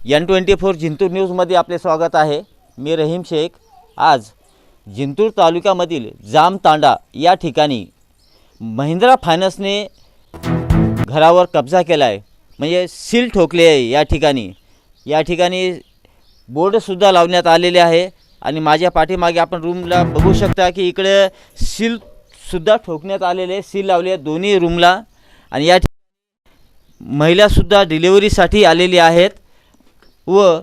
N twenty four Jintur न्यूजमध्ये आपले स्वागत आहे. मी रहीम शेख. आज जिंतूर तालुक्यामधील जामतांडा या ठिकाणी महिंद्रा फायनान्सने घरावर कब्जा केला आहे म्हणजे सील ठोकले आहे या ठिकाणी. या ठिकाणी बोर्डसुद्धा लावण्यात आलेले आहे. आणि माझ्या पाठीमागे आपण रूमला बघू शकता की इकडे सीलसुद्धा ठोकण्यात आलेले आहे. सील लावले आहे दोन्ही रूमला. आणि या ठिकाणी महिलासुद्धा डिलिव्हरीसाठी आलेली आहेत. व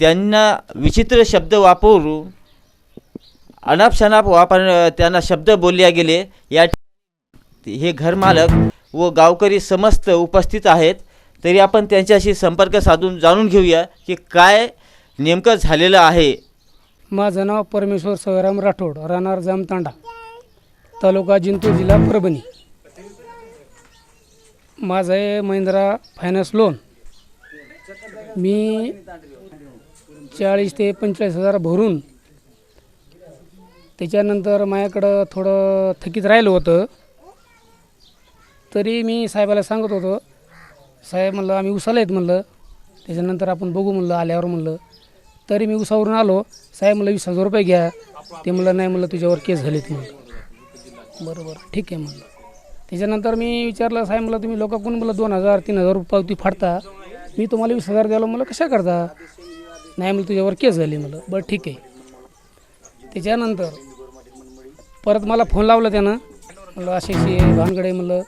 त्यांना विचित्र शब्द वापरून अनापशनाप वापर त्यांना शब्द बोलले गेले. या ठिकाणी हे घरमालक व गावकरी समस्त उपस्थित आहेत. तरी आपण त्यांच्याशी संपर्क साधून जाणून घेऊया की काय नेमकं झालेलं आहे. माझं नाव परमेश्वर सवराम राठोड राहणार जामतांडा तालुका जिंतूर जिल्हा परभणी. माझं आहे महिंद्रा फायनान्स लोन. मी चाळीस ते पंचेचाळीस हजार भरून त्याच्यानंतर माझ्याकडं थोडं थकीत राहिलं होतं. तरी मी साहेबाला सांगत होतो साहेब म्हणलं आम्ही उसाला आहेत म्हणलं. त्याच्यानंतर आपण बघू म्हणलं आल्यावर म्हणलं. तरी मी उसावरून आलो साहेब म्हणलं वीस हजार रुपये घ्या. ते म्हणलं नाही म्हणलं तुझ्यावर केस झालीत म्हणलं. बरं बरं ठीक आहे म्हणलं. त्याच्यानंतर मी विचारलं साहेब म्हणलं तुम्ही लोकांकडून म्हणलं दोन हजार तीन हजार रुपये पावती फाडता. मी तुम्हाला वीस हजार द्यायला मला कशा करता? नाही म्हणलं तुझ्यावर केस झाली मला बरं ठीक आहे. त्याच्यानंतर परत मला फोन लावला त्यानं. म्हणलं असे भानगडे म्हणलं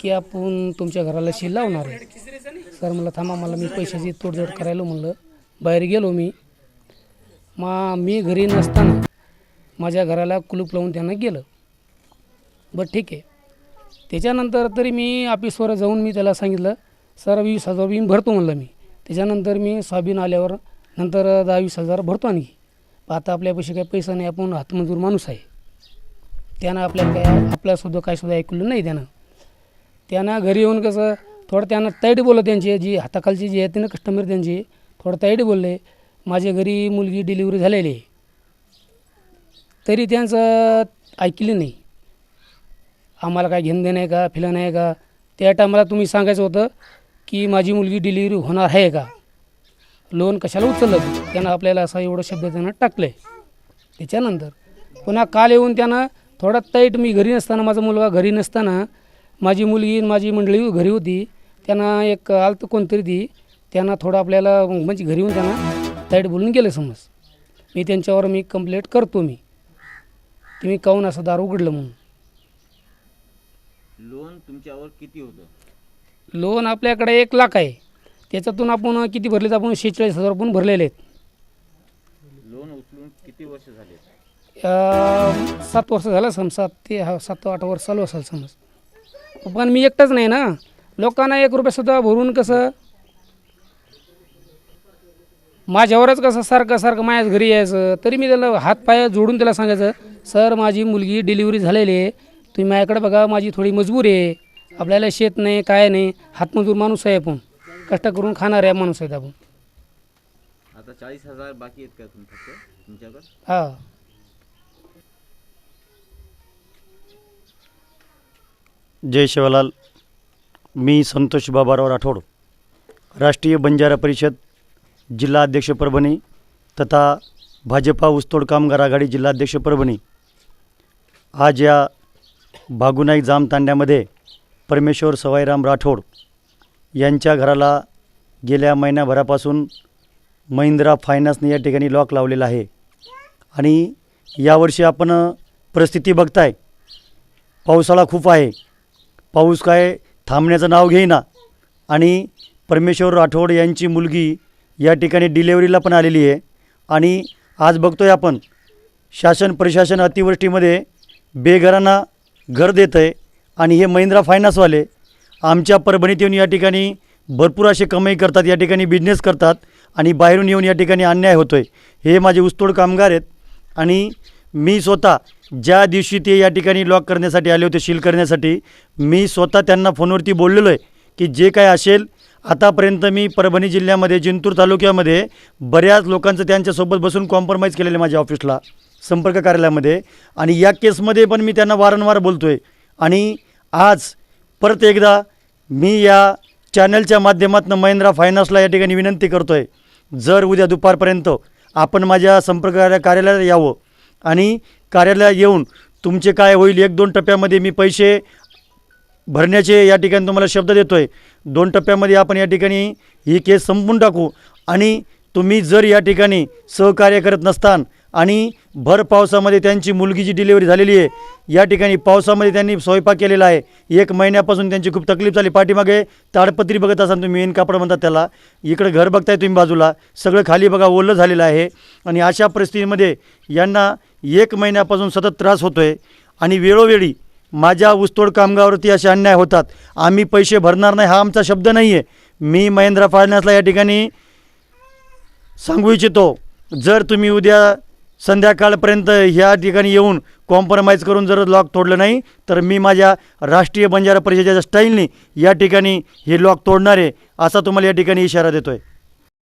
की आपण तुमच्या घराला शील लावणार आहे. सर म्हणलं थांबा मला मी पैशाची तोडजोड करायला म्हणलं. बाहेर गेलो मी. मा मी घरी नसताना माझ्या घराला कुलूप लावून त्यानं गेलं. बरं ठीक आहे. त्याच्यानंतर तरी मी ऑफिसवर जाऊन मी त्याला सांगितलं सर वीस हजार मी भरतो म्हणलं मी. त्याच्यानंतर मी सोयाबीन आल्यावर नंतर दहा वीस हजार भरतो आणखी. आता आपल्यापाशी काही पैसा नाही आपण हातमजूर माणूस आहे. त्यानं आपल्याला काय आपल्यासुद्धा काय सुद्धा ऐकलं नाही त्यानं. त्यांना घरी येऊन कसं थोडं त्यांना ताईट बोललं त्यांची जी हाताखालची जी आहे त्यांना कस्टमर त्यांची थोडं ताईट बोलले माझ्या घरी मुलगी डिलिव्हरी झालेली आहे. तरी त्यांचं ऐकलं नाही. आम्हाला काय घेणं देणं आहे का फिलं नाही का? त्या टायमाला तुम्ही सांगायचं होतं की माझी मुलगी डिलिव्हरी होणार आहे का? लोन कशाला उचललं? त्यानं आपल्याला असा एवढं शब्द त्यानं टाकलं आहे त्याच्यानंतर पुन्हा काल येऊन त्यानं थोडा ताईट मी घरी नसताना माझा मुलगा घरी नसताना माझी मुलगी माझी मंडळी घरी होती. त्यांना एक आलतं कोणतरी ती. त्यांना थोडं आपल्याला म्हणजे घरी येऊन त्यांना ताईट बोलून गेलं समज. मी त्यांच्यावर मी कंप्लेंट करतो मी. तुम्ही काहून असं दार उघडलं म्हणून? लोन तुमच्यावर किती होतं? लोन आपल्याकडे एक लाख आहे. त्याच्यातून आपण किती भरले तर आपण शेहेचाळीस हजार पण भरलेले आहेत लोन उचलून किती वर्ष झाले सात वर्ष झालं सम सात ते हा सात आठ वर्ष चालू असेल समज. पण मी एकटाच नाही ना. लोकांना एक रुपयासुद्धा भरून कसं? माझ्यावरच कसं सारखं सारखं माझ्याच घरी यायचं. तरी मी त्याला हात पाय जोडून त्याला सांगायचं सर माझी मुलगी डिलिव्हरी झालेली आहे. तुम्ही माझ्याकडे बघा माझी थोडी मजबूरी आहे. आपल्याला शेत नाही काय नाही हातमजूर माणूस आहे आपण. कष्ट करून खाणारे माणूस आहेत आपण. आता चाळीस हजार बाकी आहेत का तुमच्याकडे? हां. जय शिवलाल. मी संतोष बाबाराव राठोड. राष्ट्रीय बंजारा परिषद जिल्हा अध्यक्ष परभणी तथा भाजपा ऊसतोड कामगार आघाडी जिल्हाध्यक्ष परभणी. आज या भागुनाईक जाम तांड्यामध्ये परमेश्वर सवाईराम राठोड यांच्या घराला गेल्या महिन्याभरापासून महिंद्रा फायनान्सने या ठिकाणी लॉक लावलेला आहे. आणि यावर्षी आपण परिस्थिती बघताय. पावसाळा खूप आहे. पाऊस काय थांबण्याचं नाव घेईना. आणि परमेश्वर राठोड यांची मुलगी या ठिकाणी डिलेवरीला पण आलेली आहे. आणि आज बघतोय आपण शासन प्रशासन अतिवृष्टीमध्ये बेघरांना घर देतं आहे आणि हे महिंद्रा फायनान्सवाले आमच्या परभणीत येऊन या ठिकाणी भरपूर असे कमाई करतात या ठिकाणी बिझनेस करतात आणि बाहेरून येऊन या ठिकाणी अन्याय होतो आहे हे माझे ऊसतोड कामगार आहेत आणि मी स्वतः ज्या दिवशी ते या ठिकाणी लॉक करण्यासाठी आले होते सील करण्यासाठी मी स्वतः त्यांना फोनवरती बोललेलो आहे की जे काय असेल आतापर्यंत मी परभणी जिल्ह्यामध्ये जिंतूर तालुक्यामध्ये बऱ्याच लोकांचं त्यांच्यासोबत बसून कॉम्प्रोमाइज केलेलं आहे माझ्या ऑफिसला संपर्क कार्यालयामध्ये. आणि या केसमध्ये पण मी त्यांना वारंवार बोलतो आहे आणि आज परत एकदा मी या चॅनलच्या माध्यमातून महिंद्रा फायनान्सला या ठिकाणी विनंती करतो आहे जर उद्या दुपारपर्यंत आपण माझ्या संपर्क कार्यालयात यावं आणि कार्यालयात येऊन तुमचे काय होईल एक दोन टप्प्यामध्ये मी पैसे भरण्याचे या ठिकाणी तुम्हाला शब्द देतो आहे दोन टप्प्यामध्ये आपण या ठिकाणी ही केस संपून टाकू आणि तुम्ही जर या ठिकाणी सहकार्य करत नसतान आणि भर पावसामध्ये त्यांची मुलगीची डिलिव्हरी झालेली आहे या ठिकाणी पावसामध्ये त्यांनी स्वयंपाक केलेला आहे. एक महिन्यापासून त्यांची खूप तकलीफ झाली. पाठीमागे ताडपत्री बघत असाल तुम्ही मेन कापड म्हणतात त्याला. इकडं घर बघताय तुम्ही बाजूला. सगळं खाली बघा ओलं झालेलं आहे. आणि अशा परिस्थितीमध्ये यांना एक महिन्यापासून सतत त्रास होतो आहे आणि वेळोवेळी माझ्या ऊसतोड कामगारावरती असे अन्याय होतात. आम्ही पैसे भरणार नाही हा आमचा शब्द नाही आहे मी महेंद्र फायनान्सला या ठिकाणी सांगू इच्छितो जर तुम्ही उद्या संध्याकाळपर्यंत ह्या ठिकाणी येऊन कॉम्प्रोमाइज करून जर लॉक तोडलं नाही तर मी माझ्या राष्ट्रीय बंजारा परिषदेच्या स्टाईलने या ठिकाणी हे लॉक तोडणार आहे असा तुम्हाला या ठिकाणी इशारा देतो आहे